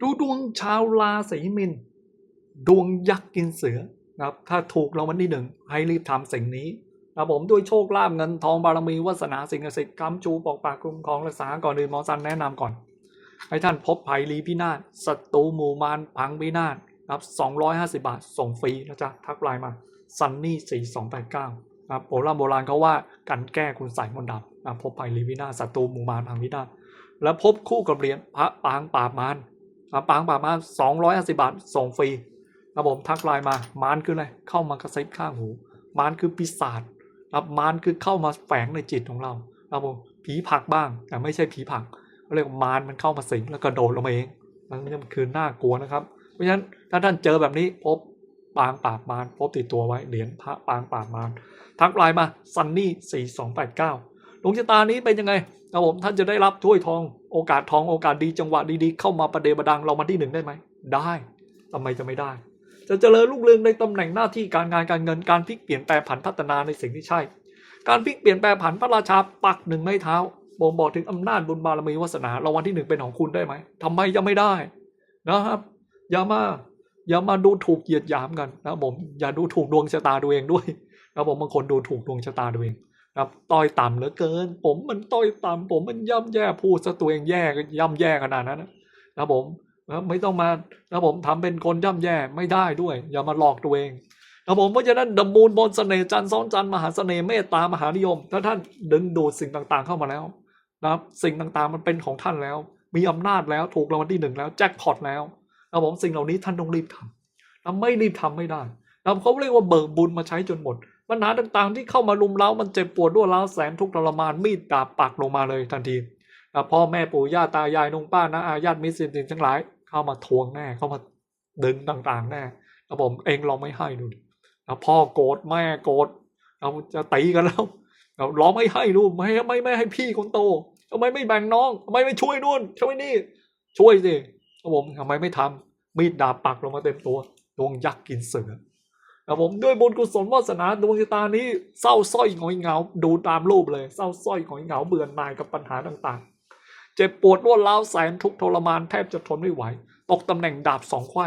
ดูดวงชาวราศีมินดวงยักษ์กินเสือนะครับ ถ้าถูกรางวัลที่หนึ่งให้รีบทำสิ่งนี้นะครับผมด้วยโชคลาภเงินทองบารมีวาสนาสิ่งศักดิ์สิทธิ์คำชูปอกปากคุ้มครองรักษาก่อนอื่นหมอสันแนะนำก่อน ให้ท่านพบภัยรีพินาศศัตรูหมู่มารพังพินาศครับ250 บาท ส่งฟรีนะจ๊ะ ทักไลน์มาซันนี่ 4289ครับโบราณโบราณเขาว่ากันแก้คุณใส่มนต์ดำนะครับพบภัยรีพินาศศัตรูหมู่มารพังพินาศแล้วพบคู่กับเหรียญพระปางปราบมาร นะครับปางปราบมาร250บาทส่งฟรีนะครับผมทักไลน์มา มารคืออะไรเข้ามากระซิบข้างหู มารคือปีศาจนะครับมารคือเข้ามาแฝงในจิตของเรานะครับผมผีผักบ้าง แต่ไม่ใช่ผีผักเรียกว่ามารมันเข้ามาสิงแล้วก็โดดลงมาเองนั่นมันคือน่ากลัวนะครับ เพราะฉะนั้นถ้าท่านเจอแบบนี้พบปางปราบมารพบติดตัวไว้เหรียญพระปางปราบมารทักไลน์มาซันนี่สี่สองแปดเก้า ดวงชะตานี้เป็นยังไงครับผมท่านจะได้รับถ้วยทองโอกาสทองโอกาสดีจังหวะดีๆเข้ามาประเดประดังเรามาที่หนึ่งได้ไหมได้ทำไมจะไม่ได้ จะเจริญรุ่งเรืองในตำแหน่งหน้าที่การงานการเงินการพลิกเปลี่ยนแปลงผันพัฒนาในสิ่งที่ใช่ การพลิกเปลี่ยนแปลงผันพระราชาปักหนึ่งไม้เท้าบ่งบอกถึงอำนาจบุญบารมีวาสนารางวัลที่หนึ่งเป็นของคุณได้ไหมทำไมจะไม่ได้นะครับ อย่ามาอย่ามาดูถูกเหยียดหยามกันนะผมอย่าดูถูกดวงชะตาตัวเองด้วยนะผมบางคนดูถูกดวงชะตาตัวเอง ครับต้อยต่ำเหลือเกิน ผมมันต้อยต่ำผมมันย่ำแย่พูดซะตัวเองแย่ย่ำแย่ขนาดนั้นนะครับผมนะไม่ต้องมานะผมทำเป็นคนย่ำแย่ไม่ได้ด้วย อย่ามาหลอกตัวเองครับผมเพราะฉะนั้นดมูลบนเสน่ห์จันทร์ซ้อนจันทร์มหาเสน่ห์เมตตามหานิยม ถ้าท่านดึงดูดสิ่งต่างๆเข้ามาแล้วนะครับสิ่งต่างๆมันเป็นของท่านแล้ว มีอำนาจแล้วถูกรางวัลที่หนึ่งแล้วแจ็คพอตแล้วครับผมสิ่งเหล่านี้ท่านต้องรีบทำถ้าไม่รีบทำไม่ได้นะเขาเรียกว่าเบิกบุญมาใช้จนหมด ปัญหาต่างๆ ที่เข้ามาลุมเล้ามันเจ็บปวดด้วยร้าวแสนทุกข์ทรมานมีดดาบปักลงมาเลยทันทีพ่อแม่ปู่ย่าตายายนงป้านะอาญาติมิตรสิ่งทั้งหลาย เข้ามาทวงแน่เข้ามาดึงต่างๆ แน่ครับผมเองลองไม่ให้ดูพ่อโกรธแม่โกรธเราจะตีกันแล้วเราร้องไม่ให้ลูกไม่ไม่ไม่ให้พี่คนโตทำไมไม่แบ่งน้องทำไมไม่ช่วยนู่นช่วยนี่ ช่วยสิครับผมทำไมไม่ทำมีดดาบปักลงมาเต็มตัวดวงยักษ์กินเสือ ครับผมด้วยบุญกุศลวาสนาดวงชะตานี้เศร้าสร้อยหงอยเหงาดูตามรูปเลยเศร้าสร้อยหงอยเหงาเบื่อหน่ายกับปัญหาต่างๆ เจ็บปวดรวดร้าวแสนทุกทรมานแทบจะทนไม่ไหว ตกตำแหน่งดาบสองไขว้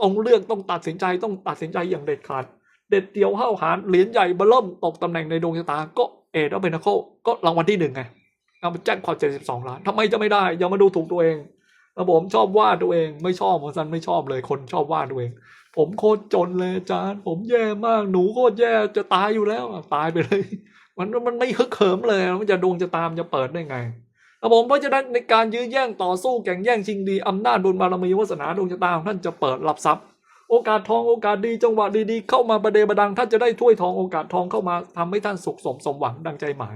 ต้องเลือกต้องตัดสินใจต้องตัดสินใจอย่างเด็ดขาด เด็ดเดียวห้าวหาญเหรียญใหญ่เบอร์เริ่มตกตำแหน่งในดวงชะตาก็เอ็ดเบนาโคก็รางวัลที่หนึ่งไงเอาไปแจ้งความเจ็ดสิบสองล้านทำไมจะไม่ได้ย่ามาดูถูกตัวเองแล้วผมชอบว่าตัวเองไม่ชอบผมสันไม่ชอบเลยคนชอบว่าตัวเอง ผมโคตรจนเลยอาจารย์ ผมแย่มากหนูโคตรแย่จะตายอยู่แล้วตายไปเลย มันมันไม่ฮึกเหิมเลย มันจะดวงจะตามจะเปิดได้ไงครับผมเพราะฉะนั้นในการยื้อแย่งต่อสู้แข่งแย่งชิงดีอำนาจบุญบารมีวาสนาดวงชะตาของท่านจะเปิดรับทรัพย์ โอกาสทองโอกาสดีจังหวะดีๆ เข้ามาประเดประดังท่านจะได้ถ้วยทองโอกาสทองเข้ามาทำให้ท่านสุขสมสมหวังดังใจหมาย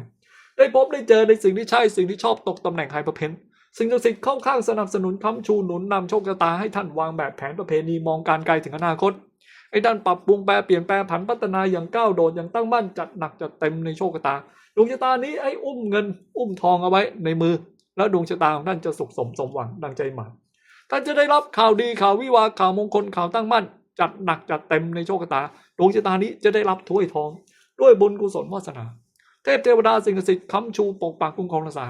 ได้พบได้เจอในสิ่งที่ใช่สิ่งที่ชอบตกตำแหน่งไฮเปอร์เพน สิ่งศักดิ์สิทธิ์เข้าข้างสนับสนุนค้ำชูหนุนนำโชคชะตาให้ท่านวางแบบแผนประเพณีมองการไกลถึงอนาคตให้ท่านปรับปรุงแปรเปลี่ยนแปลผันพัฒนาอย่างก้าวโดดอย่างตั้งมั่นจัดหนักจัดเต็มในโชคชะตาดวงชะตานี้ให้อุ้มเงิน อุ้มทองเอาไว้ในมือ แล้วดวงชะตาของท่านจะสุขสมสมหวังดังใจหมายท่านจะได้รับข่าวดีข่าววิวาข่าวมงคลข่าวตั้งมั่น จัดหนักจัดเต็มในโชคชะตาดวงชะตานี้จะได้รับถ้วยทอง ด้วยบุญกุศลวาสนา เทพเทวดาสิ่งศักดิ์สิทธิ์ค้ำชูปกปักคุ้มครองรักษา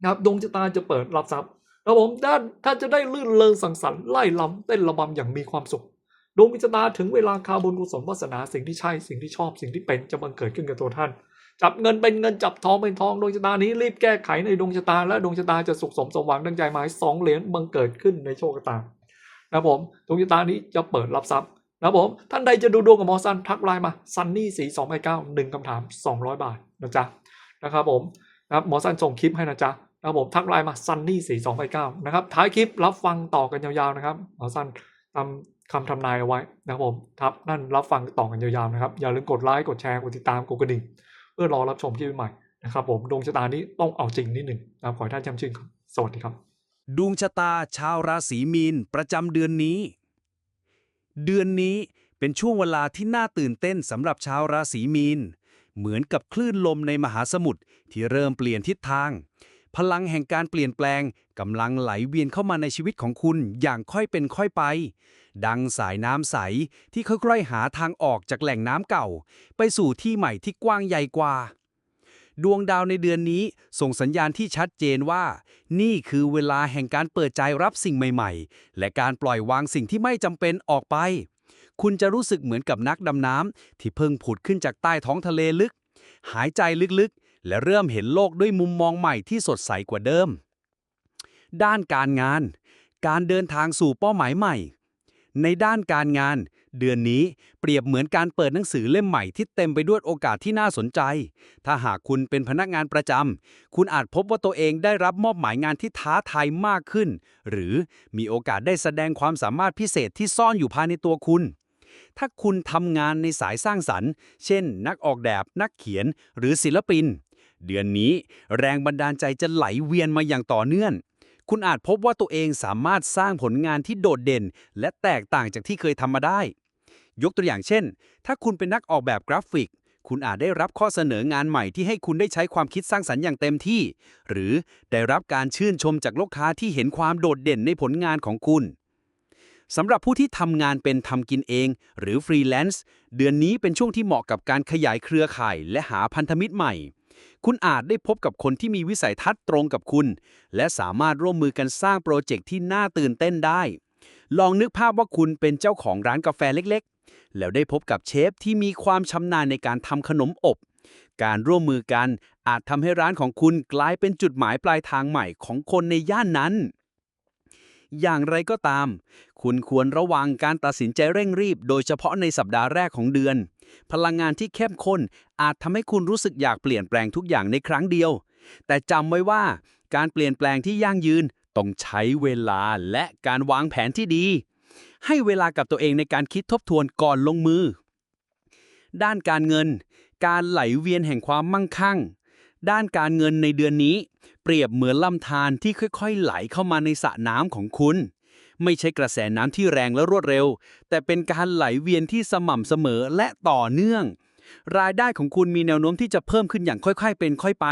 นะครับดวงชะตาจะเปิดรับทรัพย์แล้วผมด้านท่านจะได้ลื่นเริงสังสรรค์ไล่ลำเต้นระบำอย่างมีความสุขดวงชะตาถึงเวลาคาบุญกุศลวาสนาสิ่งที่ใช่สิ่งที่ชอบสิ่งที่เป็นจะบังเกิดขึ้นกับตัวท่าน จับเงินเป็นเงินจับทองเป็นทองดวงชะตานี้รีบแก้ไขในดวงชะตา และดวงชะตาจะสุขสมสมหวังดังใจหมายสองเหรียญบังเกิดขึ้นในโชคชะตานะครับผมดวงชะตานี้จะเปิดรับทรัพย์นะครับผมท่านใดจะดูดวงกับหมอซันทักไลน์มาซันนี่สีสองไปเก้าหนึ่งคำถามสองร้อยบาทนะจ๊ะนะครับผมนะครับหมอซันส่งคลิปให้นะจ๊ะ นะครับผมทักไลน์มาซันนี่สีสองไปเก้านะครับท้ายคลิปรับฟังต่อกันยาวๆนะครับหมอซันทำคำทำนายเอาไว้นะครับผมครับนั่นรับฟังต่อกันยาวๆนะครับอย่าลืมกดไลค์กดแชร์กดติดตามกดกระดิ่ง เพื่อรอรับชมคลิปใหม่นะครับผมดวงชะตานี้ต้องเอาจริงนิดหนึ่งนะครับขอให้ท่านจำชื่นครับสวัสดีครับ ดวงชะตาชาวราศีมีนประจำเดือนนี้ เดือนนี้เป็นช่วงเวลาที่น่าตื่นเต้นสำหรับชาวราศีมีน เหมือนกับคลื่นลมในมหาสมุทรที่เริ่มเปลี่ยนทิศทาง พลังแห่งการเปลี่ยนแปลงกำลังไหลเวียนเข้ามาในชีวิตของคุณอย่างค่อยเป็นค่อยไป ดังสายน้ำใสที่ค่อยๆหาทางออกจากแหล่งน้ำเก่า ไปสู่ที่ใหม่ที่กว้างใหญ่กว่า ดวงดาวในเดือนนี้ส่งสัญญาณที่ชัดเจนว่า นี่คือเวลาแห่งการเปิดใจรับสิ่งใหม่ ๆ และการปล่อยวางสิ่งที่ไม่จำเป็นออกไป คุณจะรู้สึกเหมือนกับนักดำน้ำที่เพิ่งผุดขึ้นจากใต้ท้องทะเลลึกหายใจลึกๆ และเริ่มเห็นโลกด้วยมุมมองใหม่ที่สดใสกว่าเดิม ด้านการงาน การเดินทางสู่เป้าหมายใหม่ ในด้านการงาน เดือนนี้เปรียบเหมือนการเปิดหนังสือเล่มใหม่ที่เต็มไปด้วยโอกาสที่น่าสนใจ ถ้าหากคุณเป็นพนักงานประจำคุณอาจพบว่าตัวเองได้รับมอบหมายงานที่ท้าทายมากขึ้น หรือมีโอกาสได้แสดงความสามารถพิเศษที่ซ่อนอยู่ภายในตัวคุณถ้าคุณทำงานในสายสร้างสรรค์ เช่น นักออกแบบ นักเขียน หรือศิลปิน เดือนนี้แรงบันดาลใจจะไหลเวียนมาอย่างต่อเนื่อง คุณอาจพบว่าตัวเองสามารถสร้างผลงานที่โดดเด่น และแตกต่างจากที่เคยทำมาได้ ยกตัวอย่างเช่น ถ้าคุณเป็นนักออกแบบกราฟิก คุณอาจได้รับข้อเสนองานใหม่ที่ให้คุณได้ใช้ความคิดสร้างสรรค์อย่างเต็มที่ หรือได้รับการชื่นชมจากลูกค้าที่เห็นความโดดเด่นในผลงานของคุณสำหรับผู้ที่ทำงานเป็นทำกินเอง หรือฟรีแลนซ์เดือนนี้เป็นช่วงที่เหมาะกับการขยายเครือข่าย และหาพันธมิตรใหม่ คุณอาจได้พบกับคนที่มีวิสัยทัศน์ตรงกับคุณ และสามารถร่วมมือกันสร้างโปรเจกต์ที่น่าตื่นเต้นได้ ลองนึกภาพว่าคุณเป็นเจ้าของร้านกาแฟเล็กๆ แล้วได้พบกับเชฟที่มีความชำนาญในการทำขนมอบ การร่วมมือกันอาจทำให้ร้านของคุณกลายเป็นจุดหมายปลายทางใหม่ของคนในย่านนั้นอย่างไรก็ตาม คุณควรระวังการตัดสินใจเร่งรีบ โดยเฉพาะในสัปดาห์แรกของเดือน พลังงานที่เข้มข้นอาจทำให้คุณรู้สึกอยากเปลี่ยนแปลงทุกอย่างในครั้งเดียว แต่จำไว้ว่าการเปลี่ยนแปลงที่ยั่งยืนต้องใช้เวลาและการวางแผนที่ดี ให้เวลากับตัวเองในการคิดทบทวนก่อนลงมือ ด้านการเงิน การไหลเวียนแห่งความมั่งคั่ง ด้านการเงินในเดือนนี้ เปรียบเหมือนลำธารที่ค่อยๆ ไหลเข้ามาในสระน้ำของคุณ ไม่ใช่กระแสน้ำที่แรงและรวดเร็ว แต่เป็นการไหลเวียนที่สม่ำเสมอและต่อเนื่อง รายได้ของคุณมีแนวโน้มที่จะเพิ่มขึ้นอย่างค่อยๆ เป็นค่อยไป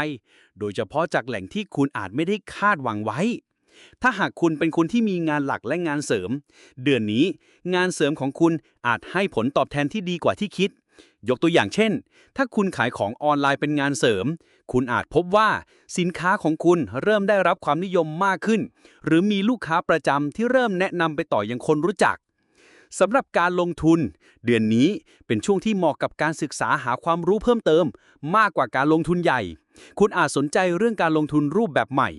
โดยเฉพาะจากแหล่งที่คุณอาจไม่ได้คาดหวังไว้ ถ้าหากคุณเป็นคนที่มีงานหลักและงานเสริม เดือนนี้ งานเสริมของคุณอาจให้ผลตอบแทนที่ดีกว่าที่คิด ยกตัวอย่างเช่น ถ้าคุณขายของออนไลน์เป็นงานเสริม คุณอาจพบว่าสินค้าของคุณเริ่มได้รับความนิยมมากขึ้น หรือมีลูกค้าประจำที่เริ่มแนะนำไปต่อยังคนรู้จักสำหรับการลงทุน เดือนนี้เป็นช่วงที่เหมาะกับการศึกษาหาความรู้เพิ่มเติม มากกว่าการลงทุนใหญ่ คุณอาจสนใจเรื่องการลงทุนรูปแบบใหม่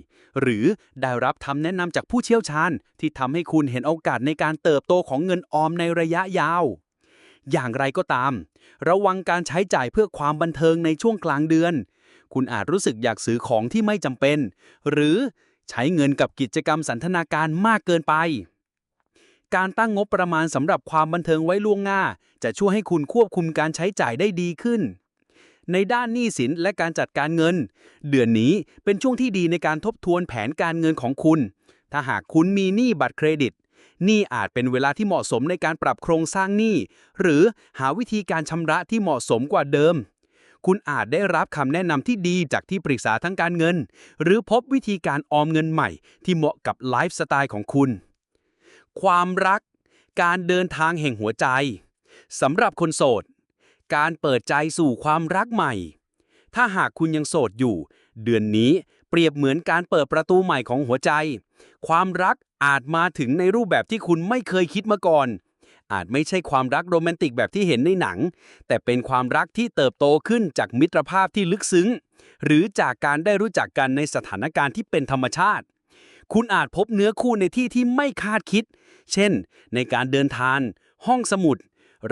หรือได้รับคำแนะนำจากผู้เชี่ยวชาญ ที่ทำให้คุณเห็นโอกาสในการเติบโตของเงินออมในระยะยาว อย่างไรก็ตาม ระวังการใช้จ่ายเพื่อความบันเทิงในช่วงกลางเดือน คุณอาจรู้สึกอยากซื้อของที่ไม่จำเป็น หรือใช้เงินกับกิจกรรมสันทนาการมากเกินไป การตั้งงบประมาณสำหรับความบันเทิงไว้ล่วงหน้า จะช่วยให้คุณควบคุมการใช้จ่ายได้ดีขึ้น ในด้านหนี้สินและการจัดการเงิน เดือนนี้เป็นช่วงที่ดีในการทบทวนแผนการเงินของคุณ ถ้าหากคุณมีหนี้บัตรเครดิต นี่อาจเป็นเวลาที่เหมาะสมในการปรับโครงสร้างหนี้ หรือหาวิธีการชำระที่เหมาะสมกว่าเดิม คุณอาจได้รับคำแนะนำที่ดีจากที่ปรึกษาทั้งการเงิน หรือพบวิธีการออมเงินใหม่ ที่เหมาะกับไลฟ์สไตล์ของคุณ ความรัก การเดินทางแห่งหัวใจสำหรับคนโสด การเปิดใจสู่ความรักใหม่ ถ้าหากคุณยังโสดอยู่ เดือนนี้เปรียบเหมือนการเปิดประตูใหม่ของหัวใจ ความรัก อาจมาถึงในรูปแบบที่คุณไม่เคยคิดมาก่อน อาจไม่ใช่ความรักโรแมนติกแบบที่เห็นในหนัง แต่เป็นความรักที่เติบโตขึ้นจากมิตรภาพที่ลึกซึ้ง หรือจากการได้รู้จักกันในสถานการณ์ที่เป็นธรรมชาติ คุณอาจพบเนื้อคู่ในที่ที่ไม่คาดคิด เช่น ในการเดินทาง ห้องสมุด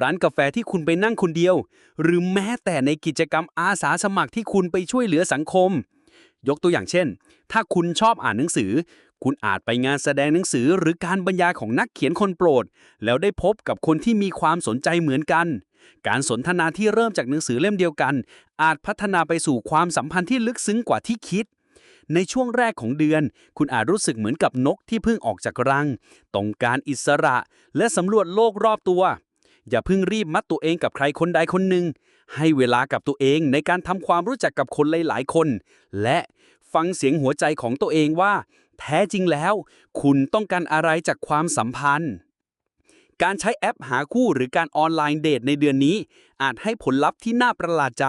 ร้านกาแฟที่คุณไปนั่งคนเดียว หรือแม้แต่ในกิจกรรมอาสาสมัครที่คุณไปช่วยเหลือสังคม ยกตัวอย่างเช่น ถ้าคุณชอบอ่านหนังสือ คุณอาจไปงานแสดงหนังสือหรือการบรรยายของนักเขียนคนโปรด แล้วได้พบกับคนที่มีความสนใจเหมือนกัน การสนทนาที่เริ่มจากหนังสือเล่มเดียวกัน อาจพัฒนาไปสู่ความสัมพันธ์ที่ลึกซึ้งกว่าที่คิด ในช่วงแรกของเดือน คุณอาจรู้สึกเหมือนกับนกที่เพิ่งออกจากรังต้องการอิสระ และสำรวจโลกรอบตัว อย่าเพิ่งรีบมัดตัวเองกับใครคนใดคนหนึ่งให้เวลากับตัวเองในการทำความรู้จักกับคนหลาย ๆ คน และฟังเสียงหัวใจของตัวเองว่า แท้จริงแล้ว คุณต้องการอะไรจากความสัมพันธ์ การใช้แอปหาคู่หรือการออนไลน์เดทในเดือนนี้ อาจให้ผลลัพธ์ที่น่าประหลาดใจ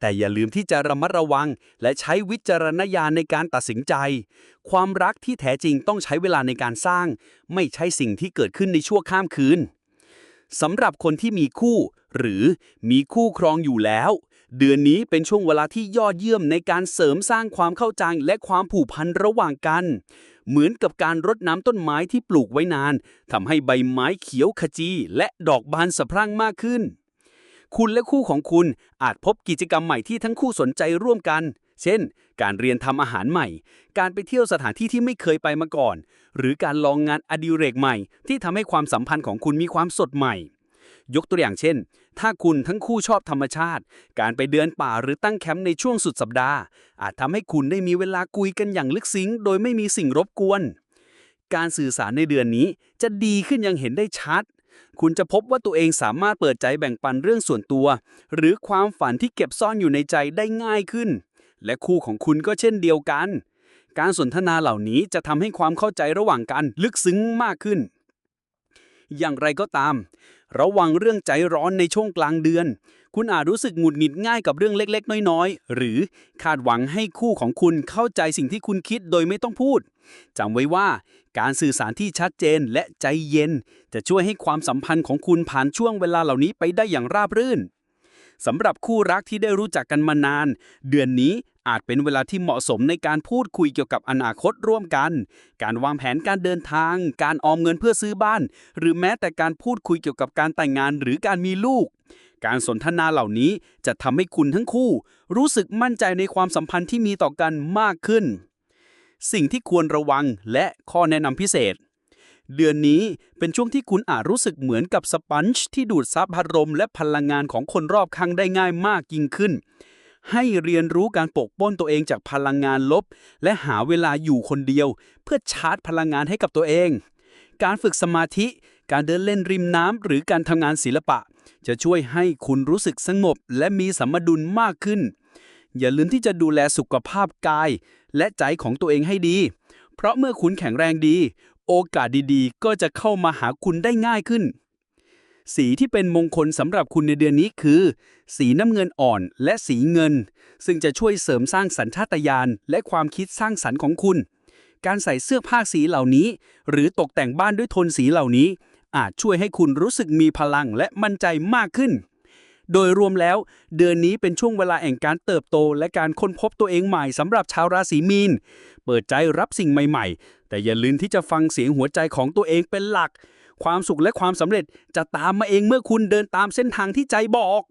แต่อย่าลืมที่จะระมัดระวัง และใช้วิจารณญาณในการตัดสินใจ ความรักที่แท้จริงต้องใช้เวลาในการสร้าง ไม่ใช่สิ่งที่เกิดขึ้นในชั่วข้ามคืนสำหรับคนที่มีคู่ หรือมีคู่ครองอยู่แล้ว เดือนนี้เป็นช่วงเวลาที่ยอดเยี่ยมในการเสริมสร้างความเข้าใจและความผูกพันระหว่างกัน เหมือนกับการรดน้ำต้นไม้ที่ปลูกไว้นานทำให้ใบไม้เขียวขจี และดอกบานสะพรั่งมากขึ้น คุณและคู่ของคุณอาจพบกิจกรรมใหม่ที่ทั้งคู่สนใจร่วมกัน เช่น การเรียนทำอาหารใหม่ การไปเที่ยวสถานที่ที่ไม่เคยไปมาก่อน หรือการลองงานอดิเรกใหม่ ที่ทำให้ความสัมพันธ์ของคุณมีความสดใหม่ ยกตัวอย่างเช่น ถ้าคุณทั้งคู่ชอบธรรมชาติ การไปเดินป่าหรือตั้งแคมป์ในช่วงสุดสัปดาห์ อาจทำให้คุณได้มีเวลาคุยกันอย่างลึกซึ้งโดยไม่มีสิ่งรบกวน การสื่อสารในเดือนนี้จะดีขึ้นอยังเห็นได้ชัด คุณจะพบว่าตัวเองสามารถเปิดใจแบ่งปันเรื่องส่วนตัว หรือความฝันที่เก็บซ่อนอยู่ในใจได้ง่ายขึ้น และคู่ของคุณก็เช่นเดียวกัน การสนทนาเหล่านี้จะทำให้ความเข้าใจระหว่างกันลึกซึ้งมากขึ้นอย่างไรก็ตาม ระวังเรื่องใจร้อนในช่วงกลางเดือน คุณอาจรู้สึกหงุดหงิดง่ายกับเรื่องเล็กๆ น้อยๆ หรือคาดหวังให้คู่ของคุณเข้าใจสิ่งที่คุณคิดโดยไม่ต้องพูดจำไว้ว่า การสื่อสารที่ชัดเจนและใจเย็น จะช่วยให้ความสัมพันธ์ของคุณผ่านช่วงเวลาเหล่านี้ไปได้อย่างราบรื่นสำหรับคู่รักที่ได้รู้จักกันมานาน เดือนนี้ อาจเป็นเวลาที่เหมาะสมในการพูดคุยเกี่ยวกับอนาคตร่วมกัน การวางแผนการเดินทาง การออมเงินเพื่อซื้อบ้าน หรือแม้แต่การพูดคุยเกี่ยวกับการแต่งงานหรือการมีลูก การสนทนาเหล่านี้จะทำให้คุณทั้งคู่ รู้สึกมั่นใจในความสัมพันธ์ที่มีต่อกันมากขึ้น สิ่งที่ควรระวังและข้อแนะนำพิเศษเดือนนี้เป็นช่วงที่คุณอาจรู้สึกเหมือนกับสปันช์ที่ดูดซับอารมและพลังงานของคนรอบข้างได้ง่ายมากยิ่งขึ้น ให้เรียนรู้การปกป้องตัวเองจากพลังงานลบ และหาเวลาอยู่คนเดียว เพื่อชาร์จพลังงานให้กับตัวเอง การฝึกสมาธิ การเดินเล่นริมน้ำหรือการทำงานศิลปะ จะช่วยให้คุณรู้สึกสงบ และมีสมดุลมากขึ้น อย่าลืมที่จะดูแลสุขภาพกาย และใจของตัวเองให้ดี เพราะเมื่อคุณแข็งแรงดี โอกาสดีๆ ก็จะเข้ามาหาคุณได้ง่ายขึ้น สีที่เป็นมงคลสำหรับคุณในเดือนนี้คือ สีน้ำเงินอ่อนและสีเงิน ซึ่งจะช่วยเสริมสร้างสัญชาตญาณและความคิดสร้างสรรค์ของคุณ การใส่เสื้อผ้าสีเหล่านี้ หรือตกแต่งบ้านด้วยโทนสีเหล่านี้ อาจช่วยให้คุณรู้สึกมีพลังและมั่นใจมากขึ้น โดยรวมแล้ว เดือนนี้เป็นช่วงเวลาแห่งการเติบโต และการค้นพบตัวเองใหม่สำหรับชาวราศีมีน เปิดใจรับสิ่งใหม่ ๆ แต่อย่าลืมที่จะฟังเสียงหัวใจของตัวเองเป็นหลัก ความสุขและความสำเร็จจะตามมาเองเมื่อคุณเดินตามเส้นทางที่ใจบอก